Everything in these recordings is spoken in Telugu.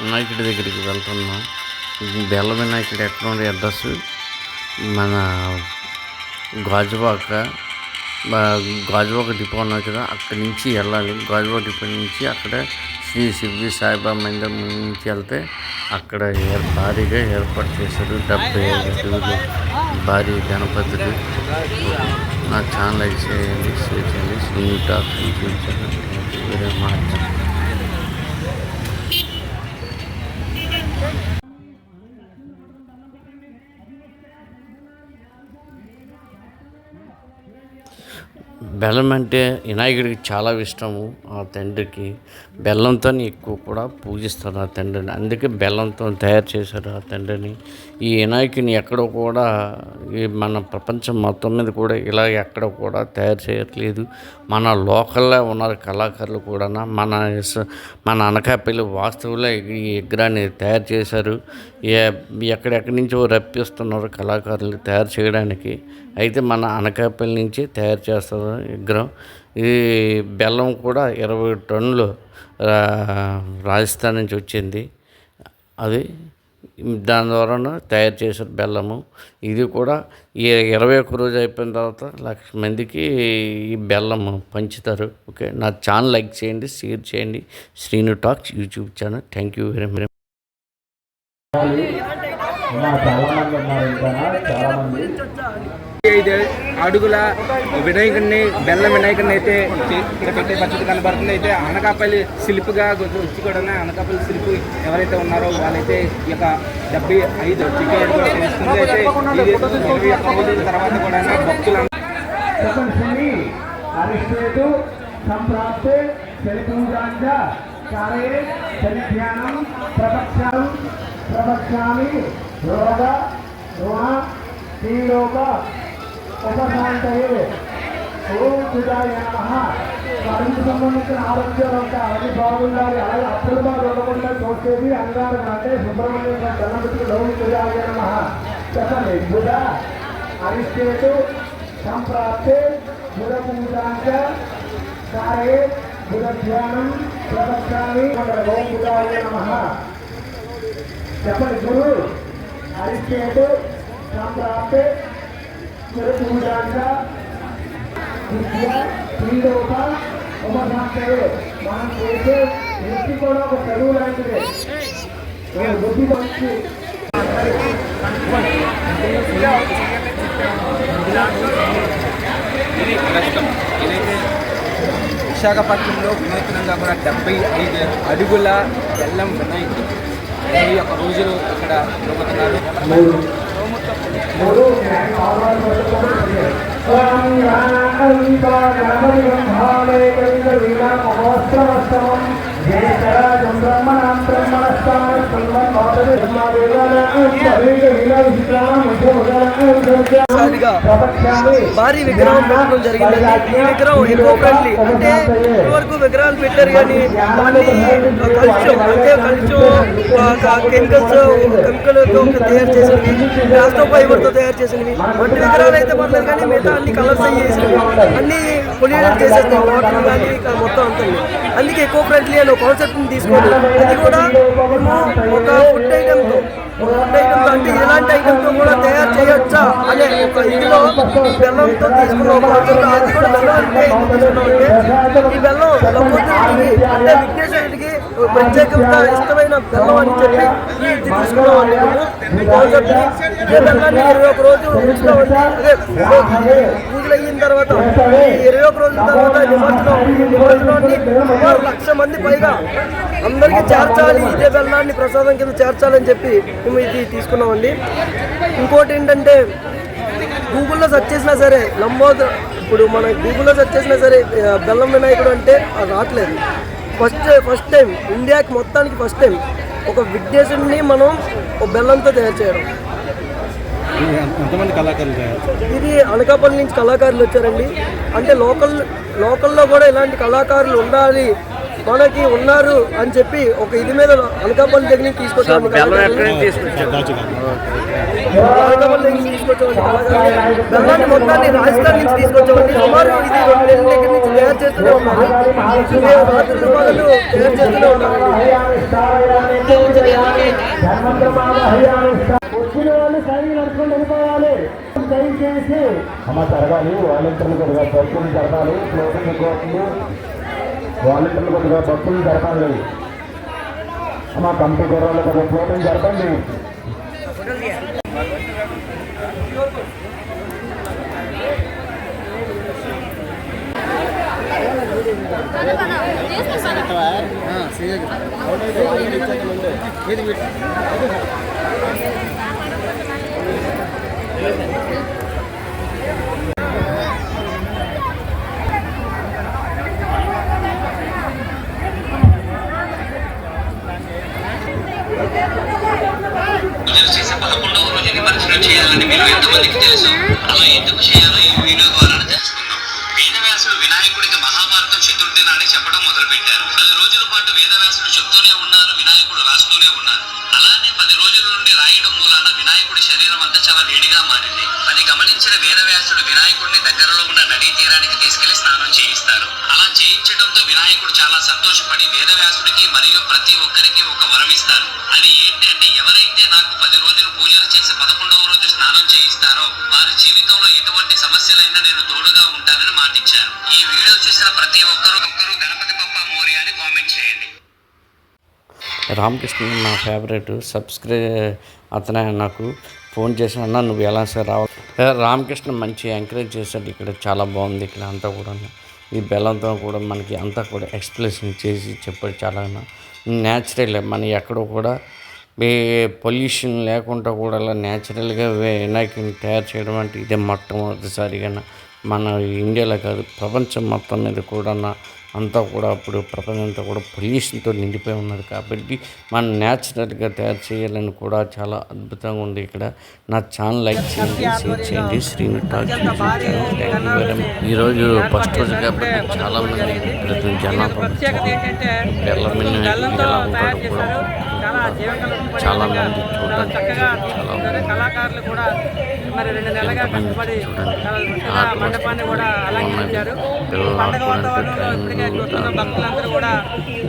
వినాయకుడి దగ్గరికి వెళ్తున్నాం. బెల్ల వినాయకుడు ఎక్కడ ఉండే అడ్రస్? మన గాజువాక గాజువాక డిపో ఉన్నది కదా అక్కడి నుంచి వెళ్ళాలి. గాజువాక డిపో నుంచి అక్కడ శ్రీ శివి సాయిబాబా మందిరం నుంచి వెళ్తే అక్కడ భారీగా ఏర్పాటు చేశారు డెబ్బై ఐదు భారీ గణపతులు. నా ఛానల్ లైక్ చేయండి షేర్ చేయండి. Sri thank you very much బెల్లం అంటే వినాయకుడికి చాలా ఇష్టము ఆ తండ్రికి. బెల్లంతో ఎక్కువ కూడా పూజిస్తారు ఆ తండ్రిని. అందుకే బెల్లంతో తయారు చేశారు ఆ తండ్రిని. ఈ వినాయకుని ఎక్కడ కూడా ఈ మన ప్రపంచం మొత్తం మీద కూడా ఇలా ఎక్కడ కూడా తయారు చేయట్లేదు. మన లోకల్లో ఉన్నారు కళాకారులు కూడా మన మన అనకాపల్లి వాస్తవులే ఈ విగ్రహాన్ని తయారు చేశారు. ఎక్కడెక్కడి నుంచో రప్పిస్తున్నారు కళాకారులు తయారు చేయడానికి. అయితే మన అనకాపల్లి నుంచి తయారు చేస్తారు విగ్రహం ఈ బెల్లం కూడా ఇరవై టన్నులు రాజస్థాన్ నుంచి వచ్చింది. అది దాని ద్వారా తయారు చేసిన బెల్లము. ఇది కూడా ఈ ఇరవై ఒక్క రోజు అయిపోయిన తర్వాత లక్ష మందికి ఈ బెల్లము పంచుతారు. ఓకే? నా ఛానల్ లైక్ చేయండి షేర్ చేయండి. Srinu talks YouTube channel. Thank you very much. ఐదు అడుగుల వినాయకుడిని బెల్లం వినాయకుడిని అయితే ఇక్కడ పెట్టే పద్ధతి కనబడుతుంది. అయితే అనకాపల్లి శిల్పిగా వచ్చి కూడా అనకాపల్లి శిల్పి ఎవరైతే ఉన్నారో వాళ్ళైతే ఈ యొక్క డెబ్బై ఐదు టికెట్ కూడా తెలుస్తుంది అయితే ఇది ఇరవై ఒక్క రోజుల తర్వాత కూడా భక్తులు సంప్రాప్తే శనిపూజాంచ కార్యే శనిధ్యానం ప్రపక్షామి రోగ రుణ శ్రీలోక ఉపశాంతయే. ఓం సుధాయ నమ. కడుపు సంబంధించిన ఆరోగ్యం అంతా అది బాగుండాలి. అలాగే అప్పులు బాగా ఉండకుండా చూసేది అంగారు అంటే సుబ్రహ్మణ్యం జన్మతికి ఓం సుధాయ నమ. చెప్పండి. బుధ అరిస్టేటు సంప్రాప్తే బుధ పూజాంచ కార్యే బుధ ధ్యానం ప్రపక్షామి ఓం బుధాయ నమ చెప్పండి గురు. అరిష్టేతు సంప్రాప్తే బుధ పూజాంచ విద్య క్రీడోప ఉపశాంతయే మనం చేసే వృత్తి కూడా ఒక చదువు లాంటిదే మన బుద్ధి మంచి విశాఖపట్నంలో వినూత్నంగా కూడా డెబ్బై ఐదు అడుగుల బెల్లం వినాయకుడు. ఇరవై ఒక్క రోజులు ఇక్కడ జరుగుతున్నారు. మూడు మూడు భారీ విగ్రహం పెట్టడం జరిగిందండి ఈ విగ్రహం ఎకో ఫ్రెండ్లీ అంటే ఇప్పటివరకు విగ్రహాలు పెట్టారు కానీ దాన్ని కలుషం అంటే కలుషం కెమికల్స్ కెమికల్తో తయారు చేసినవి ప్లాస్టో ఫైబర్తో తయారు చేసినవి. వంటి విగ్రహాలు అయితే పర్లేదు కానీ మిగతా అన్ని కలర్స్ అయ్యి చేసినవి. అన్ని పొల్యూటెడ్ చేసేస్తాయి వాటర్ కానీ మొత్తం అంతా అందుకే ఎకో ఫ్రెండ్లీ అనే కాన్సెప్ట్ని తీసుకోండి. అది కూడా మేము ఒక ఫుడ్ ఐటెంతో ఫుడ్ ఐటమ్స్ అంటే ఎలాంటి ఐటమ్తో కూడా తయారు చేయొచ్చా అనే ఒక ఇదిలో బెల్లంతో తీసుకున్న ఒక అది కూడా బెల్లం అంటే తీసుకున్నామంటే ఈ బెల్లం లభోదరుడికి అంటే విఘ్నేశ్వరుడికి ప్రత్యేకంగా ఇష్టమైన బెల్లం అని చెప్పి ఈ ఇది ఈ బెల్లాన్ని ఇరవై ఒక రోజు ఉంచుతామండి. అదే పూజలు అయిన తర్వాత ఇరవై ఒక రోజుల తర్వాత నిమజ్జనం నిమజ్జనాన్ని సుమారు లక్ష మంది పైగా అందరికీ చేర్చాలి ఇదే బెల్లాన్ని ప్రసాదం కింద చేర్చాలని చెప్పి మేము ఇది తీసుకున్నామండి. ఇంకోటి ఏంటంటే గూగుల్లో సెర్చ్ చేసినా సరే లంబోదర ఇప్పుడు మన గూగుల్లో సెర్చ్ చేసినా సరే బెల్లం వినాయకుడు అంటే అది రావట్లేదు. ఫస్ట్ ఫస్ట్ టైం ఇండియాకి మొత్తానికి ఫస్ట్ టైం ఒక విఘ్నేశుడిని మనం ఒక బెల్లంతో తయారు చేయడం. ఎంతమంది కళాకారులు ఇది అనకాపల్లి నుంచి కళాకారులు వచ్చారండి. అంటే లోకల్ లోకల్లో కూడా ఇలాంటి కళాకారులు ఉండాలి మనకి ఉన్నారు అని చెప్పి ఒక ఇది మీద అనకాపల్లి దగ్గర నుంచి తీసుకొచ్చాము. నుంచి తీసుకొచ్చామండి బెల్లాన్ని మొత్తాన్ని రాజస్థాన్ నుంచి తీసుకొచ్చామండి. సుమారు ఇది రెండు నెలల దగ్గర నుంచి తయారు చేస్తూనే రాత్రులు పగలు తయారు చేస్తూనే ఉన్నామండి వచ్చిన వాళ్ళు సైన్ నడుచుకుంటూ వెళ్ళిపోవాలి. దయచేసి అమ్మ జరగాలి వాలంటీర్లు జరగాలి. ఫ్లోటింగ్ ఎక్కువ అవుతుంది వాలంటీర్లు కొద్దిగా భక్తులు జరపండి అమ్మ కంపెనీ కుర్రాళ్ళు కొద్దిగా ఫ్లోటింగ్ జరపండి. ఇది అలా ఎందుకు చేయాలో ఈ వీడియో ద్వారా తెలుసుకుందాం. వేదవ్యాసుడు వినాయకుడికి మహాభారతం చతుర్థి నాడే చెప్పడం మొదలుపెట్టారు. పది రోజుల పాటు వేదవ్యాసుడు చెప్తూనే ఉన్నారు వినాయకుడు రాస్తూనే ఉన్నారు. అలానే పది రోజుల నుండి రాయడం మూలాన వినాయకుడి శరీరం అంతా చాలా వేడిగా మారింది. అది గమనించిన వేదవ్యాసుడు వినాయకుడిని దగ్గరలో ఉన్న నదీ తీరానికి చేయించడంతో వినాయకుడు చాలా సంతోషపడి వేదవ్యాసుడికి మరియు ప్రతి ఒక్కరికి ఒక వరం ఇస్తారు. అది ఏంటి అంటే ఎవరైతే నాకు పది రోజులు పూజలు చేసి పదకొండవ రోజు స్నానం చేయిస్తారో వారి జీవితంలో ఎటువంటి సమస్యలైనా నేను తోడుగా ఉంటానని మాటిచ్చాను ఈ వీడియో చూసిన ప్రతి ఒక్కరు ఒక్కరు గణపతి బప్ప మోరియా అని కామెంట్ చేయండి. రామకృష్ణ నా ఫేవరెట్ సబ్స్క్రై అతనే నాకు ఫోన్ చేసి అన్న నువ్వు ఎలా సార్ రావాలి? రామకృష్ణ మంచి ఎంకరేజ్ చేశాడు. ఇక్కడ చాలా బాగుంది. ఇక్కడ అంతా కూడా ఈ బెల్లంతో కూడా మనకి అంతా కూడా ఎక్స్ప్లెషన్ చేసి చెప్పాడు చాలా న్యాచురల్. మన ఎక్కడో కూడా ఏ పొల్యూషన్ లేకుండా కూడా అలా న్యాచురల్గా వినాయకుని తయారు చేయడం అంటే ఇదే మొట్టమొదటిసారిగా మన ఇండియాలో కాదు ప్రపంచం మొత్తం మీద కూడా అంతా కూడా అప్పుడు ప్రపంచం అంతా కూడా పొల్యూషన్తో నిండిపోయి ఉన్నది కాబట్టి మనం న్యాచురల్గా తయారు చేయాలని కూడా చాలా అద్భుతంగా ఉంది ఇక్కడ. నా ఛానల్ లైక్ చేయండి షేర్ చేయండి. శ్రీను టాక్ ఈరోజు ఫస్ట్ రోజు కాబట్టి చాలా మంది ఇక్కడ జనాభా ఎలా ఉంటాడో కూడా చాలా మంది చాలా చూడడానికి చక్కగా చాలా తీర్చిదిద్దారు. కళాకారులు కూడా మరి రెండు నెలలుగా ఎంతమంది కష్టపడి చూడండి. చాలా చక్కగా ఆర్ట్ మండపాన్ని కూడా అలంకరించారు పిల్లలు పండగ ఆడుకోవడానికి వాతావరణంలో ఇప్పటికే ట్రైన్లు చూస్తున్న భక్తులందరూ కూడా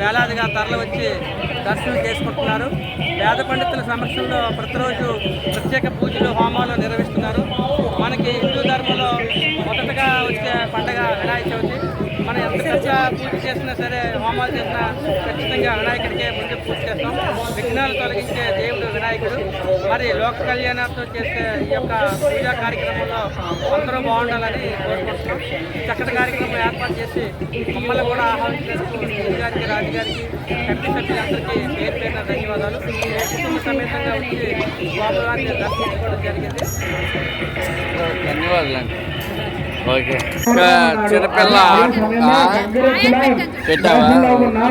వేలాదిగా తరలి వచ్చి దర్శనం చేసుకుంటున్నారు వేద పండితుల సమక్షంలో ప్రతిరోజు ప్రత్యేక పూజలు హోమాలు నిర్వహిస్తున్నారు మనకి వినాయక చవితి. మనం ఎంత పెద్ద పూజ చేసినా సరే హోమాలు చేసినా ఖచ్చితంగా వినాయకుడికే ముందు పూజ చేస్తాం. విఘ్నాలు తొలగించే దేవుడు వినాయకుడు. మరి లోక కళ్యాణార్థం చేసే ఈ యొక్క పూజా కార్యక్రమంలో అందరూ బాగుండాలని కోరుకుంటున్నాం. చక్కటి కార్యక్రమం ఏర్పాటు చేసి మమ్మల్ని కూడా ఆహ్వానించినందుకు శ్రీ గారికి రాజుగారికి కమిటీ సభ్యులందరికీ పేరు పేరున ధన్యవాదాలు. కుటుంబ సమేతంగా వచ్చి స్వామివారిని దర్శించుకోవడం జరిగింది. ధన్యవాదాలు ఓకే. చిన్నపిల్ల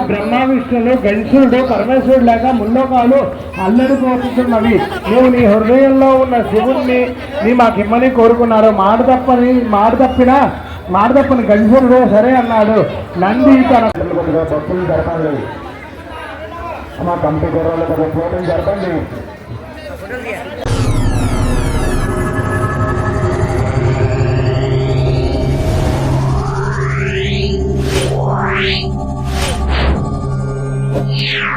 బ్రహ్మ విష్ణులు గణేశుడు పరమేశ్వరుడు లేక ముల్లోకాలు అల్లడి పోతున్నవి నువ్వు నీ హృదయంలో ఉన్న శివుణ్ణి నీ మాకిమ్మని కోరుకున్నారు. మాట తప్పని మాట తప్పిన మాట తప్పని గణేశుడు సరే అన్నాడు. నంది తన భక్తులు జరపాలి మా కంపెనీ జరపండి. Música